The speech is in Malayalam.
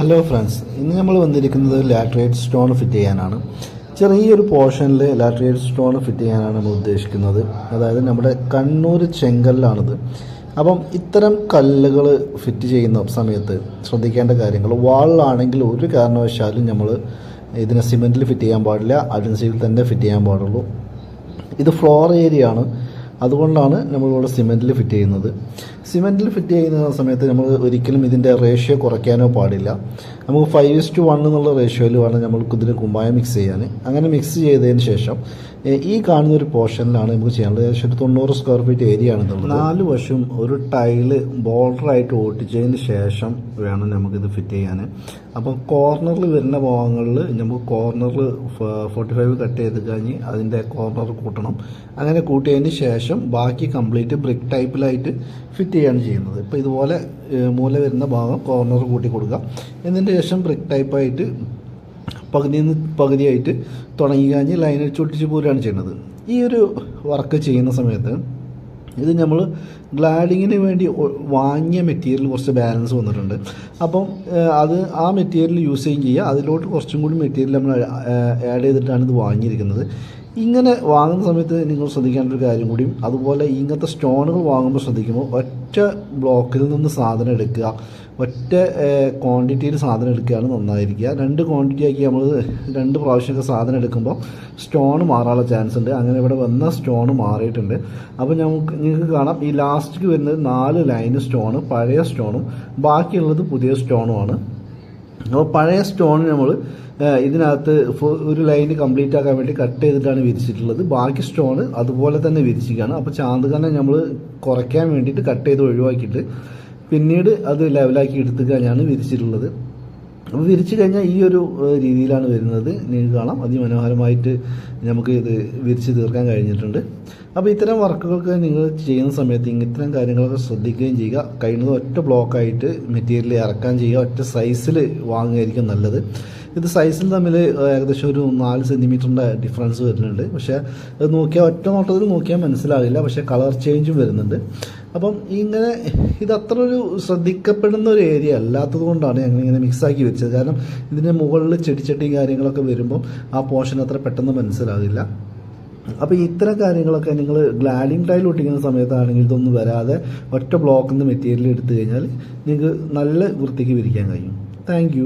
ഹലോ ഫ്രണ്ട്സ് ഇന്ന് നമ്മൾ വന്നിരിക്കുന്നത് ലാറ്ററേറ്റ് സ്റ്റോൺ ഫിറ്റ് ചെയ്യാനാണ്. ചെറിയൊരു പോർഷനിൽ ലാറ്ററേറ്റ് സ്റ്റോൺ ഫിറ്റ് ചെയ്യാനാണ് നമ്മൾ ഉദ്ദേശിക്കുന്നത്. അതായത് നമ്മുടെ കണ്ണൂർ ചെങ്കല്ലാണിത് അപ്പം ഇത്തരം കല്ലുകൾ ഫിറ്റ് ചെയ്യുന്ന സമയത്ത് ശ്രദ്ധിക്കേണ്ട കാര്യങ്ങൾ വാളിലാണെങ്കിൽ ഒരു കാരണവശാലും നമ്മൾ ഇതിനെ സിമെന്റിൽ ഫിറ്റ് ചെയ്യാൻ പാടില്ല. അഡൻസിയിൽ തന്നെ ഫിറ്റ് ചെയ്യാൻ പാടുള്ളൂ. ഇത് ഫ്ലോർ ഏരിയ ആണ്. അതുകൊണ്ടാണ് നമ്മളിവിടെ സിമെന്റിൽ ഫിറ്റ് ചെയ്യുന്നത്. സിമെന്റിൽ ഫിറ്റ് ചെയ്യുന്ന സമയത്ത് നമ്മൾ ഒരിക്കലും ഇതിന്റെ റേഷ്യോ കുറയ്ക്കാനോ പാടില്ല. നമുക്ക് ഫൈവ് ഇസ് ടു വൺ എന്നുള്ള റേഷ്യോയിൽ വേണം നമ്മൾക്ക് ഇതിന് കുമ്പായം മിക്സ് ചെയ്യാൻ. അങ്ങനെ മിക്സ് ചെയ്തതിന് ശേഷം ഈ കാണുന്ന ഒരു പോർഷനിലാണ് നമുക്ക് ചെയ്യാനുള്ളത്. ഏകദേശം ഒരു തൊണ്ണൂറ് സ്ക്വയർ ഫീറ്റ് ഏരിയ ഇതുള്ളത്. നാല് വശം ഒരു ടൈൽ ബോർഡറായിട്ട് ഓട്ടിച്ചതിന് ശേഷം വേണം നമുക്കിത് ഫിറ്റ് ചെയ്യാൻ. അപ്പം കോർണറിൽ വരുന്ന ഭാഗങ്ങളിൽ നമുക്ക് കോർണറിൽ ഫോർട്ടി ഫൈവ് കട്ട് ചെയ്ത് കഴിഞ്ഞ് അതിന്റെ കോർണർ കൂട്ടണം. അങ്ങനെ കൂട്ടിയതിന് ശേഷം ബാക്കി കംപ്ലീറ്റ് ബ്രിക്ക് ടൈപ്പിലായിട്ട് ഫിറ്റ് ചെയ്യാണ് ചെയ്യുന്നത്. ഇപ്പോൾ ഇതുപോലെ മൂല വരുന്ന ഭാഗം കോർണർ കൂട്ടി കൊടുക്കുക എന്നതിന്റെ ശേഷം ബ്രിക്ക് ടൈപ്പായിട്ട് പകുതിയിൽ നിന്ന് പകുതിയായിട്ട് തുടങ്ങി കഴിഞ്ഞ് ലൈൻ അടിച്ച് ഒട്ടിച്ച് പോരുകയാണ് ചെയ്യുന്നത്. ഈ ഒരു വർക്ക് ചെയ്യുന്ന സമയത്ത് ഇത് നമ്മൾ ഗ്ലാഡിങ്ങിന് വേണ്ടി വാങ്ങിയ മെറ്റീരിയൽ കുറച്ച് ബാലൻസ് വന്നിട്ടുണ്ട്. അപ്പം അത് ആ മെറ്റീരിയൽ യൂസ് ചെയ്യുകയും ചെയ്യുക. അതിലോട്ട് കുറച്ചും കൂടി മെറ്റീരിയൽ നമ്മൾ ആഡ് ചെയ്തിട്ടാണ് ഇത് വാങ്ങിയിരിക്കുന്നത്. ഇങ്ങനെ വാങ്ങുന്ന സമയത്ത് നിങ്ങൾ ശ്രദ്ധിക്കേണ്ട ഒരു കാര്യം കൂടിയും അതുപോലെ ഇങ്ങനത്തെ സ്റ്റോണുകൾ വാങ്ങുമ്പോൾ ശ്രദ്ധിക്കുമ്പോൾ ഒറ്റ ബ്ലോക്കിൽ നിന്ന് സാധനം എടുക്കുക ഒറ്റ ക്വാണ്ടിറ്റിയിൽ സാധനം എടുക്കുകയാണ് നന്നായിരിക്കുക. രണ്ട് ക്വാണ്ടിറ്റി ആക്കി നമ്മൾ രണ്ട് പ്രാവശ്യമൊക്കെ സാധനം എടുക്കുമ്പോൾ സ്റ്റോൺ മാറാനുള്ള ചാൻസ് ഉണ്ട്. അങ്ങനെ ഇവിടെ വന്ന സ്റ്റോൺ മാറിയിട്ടുണ്ട്. അപ്പോൾ നമുക്ക് നിങ്ങൾക്ക് കാണാം ഈ ലാസ്റ്റിക്ക് വരുന്നത് നാല് ലൈന് സ്റ്റോണ് പഴയ സ്റ്റോണും ബാക്കിയുള്ളത് പുതിയ സ്റ്റോണുമാണ്. അപ്പോൾ പഴയ സ്റ്റോൺ നമ്മൾ ഇതിനകത്ത് ഒരു ലൈൻ കംപ്ലീറ്റ് ആക്കാൻ വേണ്ടി കട്ട് ചെയ്തിട്ടാണ് വിരിച്ചിട്ടുള്ളത്. ബാക്കി സ്റ്റോൺ അതുപോലെ തന്നെ വിരിച്ചിരിക്കുകയാണ്. അപ്പോൾ ചാന്തുകന്നെ നമ്മൾ കുറയ്ക്കാൻ വേണ്ടിയിട്ട് കട്ട് ചെയ്ത് ഒഴിവാക്കിയിട്ട് പിന്നീട് അത് ലെവലാക്കി എടുത്തു കഴിഞ്ഞാണ് വിരിച്ചിട്ടുള്ളത്. അപ്പോൾ വിരിച്ചു കഴിഞ്ഞാൽ ഈ ഒരു രീതിയിലാണ് വരുന്നത്. നിങ്ങൾക്ക് കാണാം. അതിമനോഹരമായിട്ട് നമുക്ക് ഇത് വിരിച്ച് തീർക്കാൻ കഴിഞ്ഞിട്ടുണ്ട്. അപ്പോൾ ഇത്തരം വർക്കുകൾക്ക് നിങ്ങൾ ചെയ്യുന്ന സമയത്ത് ഇത്തരം കാര്യങ്ങളൊക്കെ ശ്രദ്ധിക്കുകയും ചെയ്യുക. കഴിയുന്നത് ഒറ്റ ബ്ലോക്കായിട്ട് മെറ്റീരിയൽ ഇറക്കാൻ ചെയ്യുക. ഒറ്റ സൈസിൽ വാങ്ങുകയായിരിക്കും നല്ലത്. ഇത് സൈസിൽ തമ്മിൽ ഏകദേശം ഒരു നാല് സെന്റിമീറ്ററിന്റെ ഡിഫറൻസ് വരുന്നുണ്ട്. പക്ഷേ അത് നോക്കിയാൽ ഒറ്റ നോട്ടത്തിൽ നോക്കിയാൽ മനസ്സിലാവില്ല. പക്ഷേ കളർ ചേഞ്ചും വരുന്നുണ്ട്. അപ്പം ഇങ്ങനെ ഇതത്ര ഒരു ശ്രദ്ധിക്കപ്പെടുന്ന ഒരു ഏരിയ അല്ലാത്തത് കൊണ്ടാണ് ഞങ്ങൾ ഇങ്ങനെ മിക്സാക്കി വെച്ചത്. കാരണം ഇതിന്റെ മുകളിൽ ചെടിച്ചട്ടിയും കാര്യങ്ങളൊക്കെ വരുമ്പം ആ പോർഷൻ അത്ര പെട്ടെന്ന് മനസ്സിലാകില്ല അപ്പോൾ ഇത്തരം കാര്യങ്ങളൊക്കെ നിങ്ങൾ ഗ്ലാഡിങ് ടൈൽ ഒട്ടിക്കുന്ന സമയത്താണെങ്കിൽ ഇതൊന്നും വരാതെ ഒറ്റ ബ്ലോക്കിൽ നിന്ന് മെറ്റീരിയൽ എടുത്തു കഴിഞ്ഞാൽ നിങ്ങൾക്ക് നല്ല വൃത്തിക്ക് വിരിക്കാൻ കഴിയും. താങ്ക്